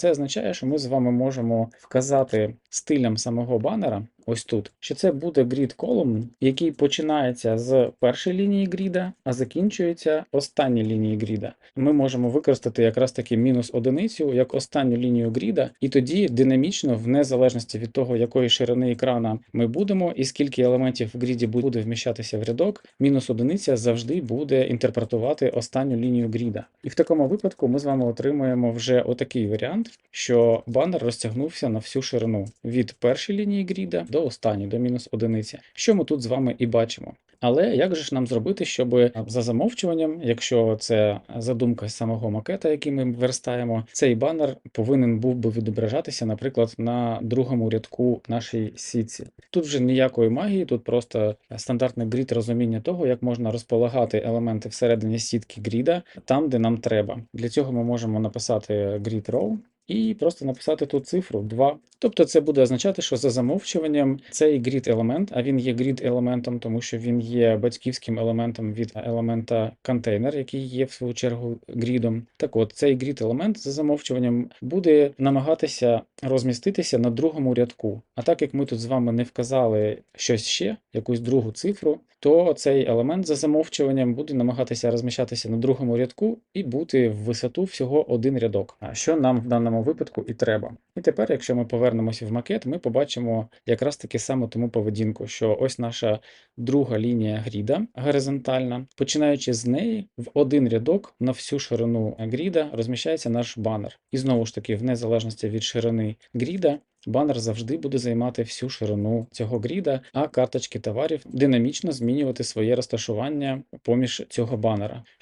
Це означає, що ми з вами можемо вказати стилем самого банера. Ось тут, що це буде grid column, який починається з першої лінії гріда, а закінчується останньої лінії гріда. Ми можемо використати якраз таки мінус одиницю як останню лінію гріда, і тоді динамічно, в незалежності від того, якої ширини екрана ми будемо, і скільки елементів в гріді буде вміщатися в рядок, мінус одиниця завжди буде інтерпретувати останню лінію гріда. І в такому випадку ми з вами отримуємо вже отакий варіант, що банер розтягнувся на всю ширину від першої лінії гріда до останньої, до мінус одиниці, що ми тут з вами і бачимо. Але як же ж нам зробити, щоб за замовчуванням, якщо це задумка самого макета, який ми верстаємо, цей банер повинен був би відображатися, наприклад, на другому рядку нашій сітці. Тут вже ніякої магії, тут просто стандартний грід розуміння того, як можна розполагати елементи всередині сітки гріда там, де нам треба. Для цього ми можемо написати grid row і просто написати тут цифру 2. Тобто це буде означати, що за замовчуванням цей grid елемент, а він є grid елементом, тому що він є батьківським елементом від елемента контейнер, який є в свою чергу грідом. Так от, цей grid елемент за замовчуванням буде намагатися розміститися на другому рядку. А так як ми тут з вами не вказали щось ще, якусь другу цифру, то цей елемент за замовчуванням буде намагатися розміщатися на другому рядку і бути в висоту всього один рядок, а що нам в даному випадку і треба. І тепер, якщо ми повернемося в макет, ми побачимо якраз таки саме тому поведінку, що ось наша друга лінія гріда горизонтальна. Починаючи з неї, в один рядок на всю ширину гріда розміщається наш банер. І знову ж таки, в незалежності від ширини гріда, банер завжди буде займати всю ширину цього гріда, а карточки товарів динамічно змінювати своє розташування поміж цього банера.